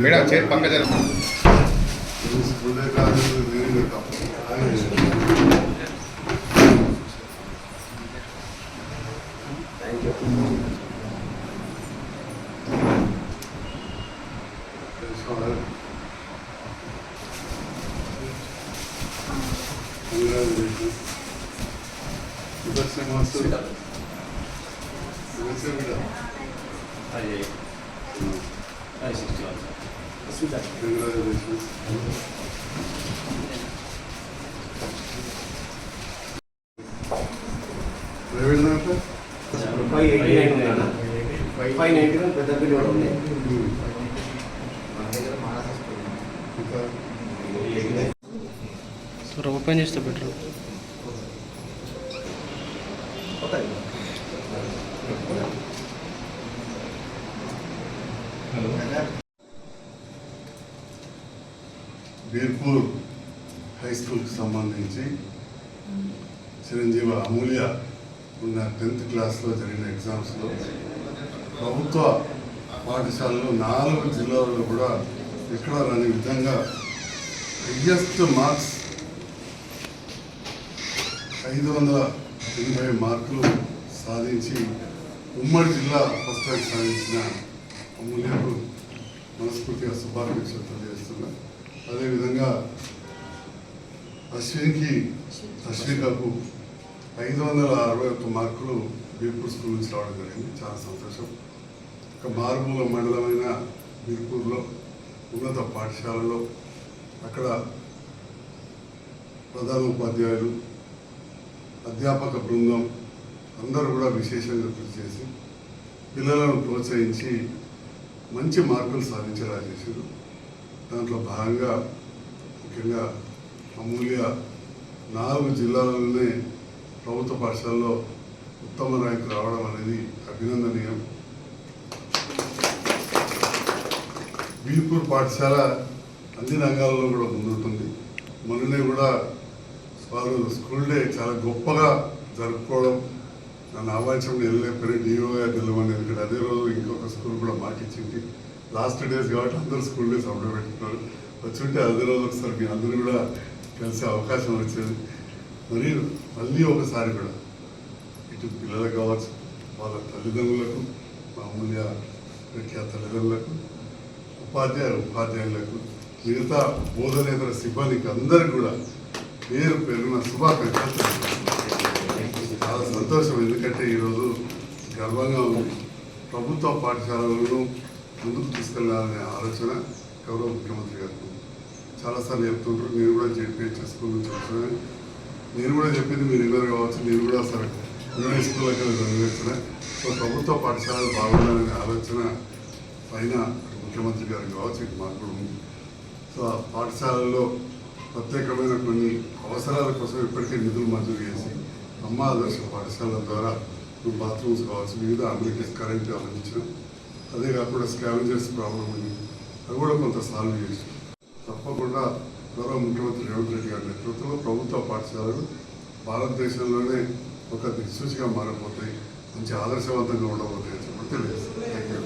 Madam chair పక్క జర Five eighty nine five ninety పెద్ద బిల్లు కూడా ఉంది సార్ ఓపెన్ చేస్తే బెటర్. బీర్పూర్ హై స్కూల్కి సంబంధించి చిరంజీవి అమూల్య ఉన్న టెన్త్ క్లాస్లో జరిగిన ఎగ్జామ్స్లో ప్రభుత్వ పాఠశాలలో నాలుగు జిల్లాలలో కూడా ఎక్కడ రాని విధంగా హయ్యెస్ట్ మార్క్స్ ఐదు వందల ఎనభై మార్కులు సాధించి ఉమ్మడి జిల్లా ఫస్ట్ ర్యాంక్ సాధించిన అమూల్యకు మనస్ఫూర్తిగా శుభాకాంక్షలు తెలియజేస్తున్నా. అదేవిధంగా అశ్విన్కి అశ్వికకు ఐదు వందల అరవై ఒక్క మార్కులు బీర్పూర్ స్కూల్ నుంచి రావడం జరిగింది. చాలా సంతోషం. ఒక మారుమూల మండలమైన బీర్పూర్లో ఉన్నత పాఠశాలలో అక్కడ ప్రధాన ఉపాధ్యాయులు అధ్యాపక బృందం అందరూ కూడా విశేషంగా కృషి చేసి పిల్లలను ప్రోత్సహించి మంచి మార్పులు సాధించేలా చేశారు దాంట్లో భాగంగా ముఖ్యంగా అమూల్య నాలుగు జిల్లాలలోనే ప్రభుత్వ పాఠశాలలో ఉత్తమ ర్యాంకు రావడం అనేది అభినందనీయం. బీర్పూర్ పాఠశాల అన్ని రంగాల్లో కూడా ముందుంటుంది. మొన్ననే కూడా వారు స్కూల్ డే చాలా గొప్పగా జరుపుకోవడం నన్ను ఆహ్వానించడం వెళ్ళలేకపోయినా. డిఓ గారు నిలవని ఎందుకంటే అదే రోజు ఇంకొక స్కూల్ కూడా మాకిచ్చింది లాస్ట్ డేస్ కాబట్టి అందరూ స్కూల్ డేస్ అప్పుడే పెట్టుకున్నారు. వచ్చుంటే అదే రోజు ఒకసారి మీ అందరూ కూడా కలిసే అవకాశం వచ్చేది. మరియు మళ్ళీ ఒకసారి కూడా ఇటు పిల్లలకు కావచ్చు వాళ్ళ తల్లిదండ్రులకు మామూలుగా ప్రఖ్యాత తల్లిదండ్రులకు ఉపాధ్యాయులు ఉపాధ్యాయులకు మిగతా బోధనేతర సిబ్బందికి అందరికీ కూడా పేరు పేరున శుభాకాంక్షలు చాలా సంతోషం. ఎందుకంటే ఈరోజు గర్వంగా ఉంది. ప్రభుత్వ పాఠశాలలను ముందుకు తీసుకెళ్ళాలనే ఆలోచన గౌరవ ముఖ్యమంత్రి గారు చాలాసార్లు చెప్తుంటారు నేను కూడా జెడ్పీహెచ్ స్కూల్ నుంచి వచ్చాను నేను కూడా చెప్పింది మీరు ఇద్దరు కావచ్చు నేను కూడా సరే. యూనియన్ స్కూల్కి చదివించిన సో ప్రభుత్వ పాఠశాలలు బాగుండాలనే ఆలోచన పైన ముఖ్యమంత్రి గారు కావచ్చు ఇటు మాకు కూడా ఉంది. సో ఆ పాఠశాలల్లో ప్రత్యేకమైన కొన్ని అవసరాల కోసం ఇప్పటికే నిధులు మంజూరు చేసి అమ్మ ఆదర్శ పాఠశాలల ద్వారా బాత్రూమ్స్ కావచ్చు వివిధ అమ్యూనిటీస్ కరెంట్ అందించిన అదే కాకుండా స్కావెంజర్స్ ప్రాబ్లం ఉంది అది కూడా కొంత సాల్వ్ చేసి తప్పకుండా గౌరవ ముఖ్యమంత్రి రేవంత్ రెడ్డి గారి నేతృత్వంలో ప్రభుత్వ పాఠశాలలు భారతదేశంలోనే ఒక దిక్సూచిగా మారిపోతాయి మంచి ఆదర్శవంతంగా ఉండబోతాయి అని చెప్పి తెలియజేస్తాను. Thank you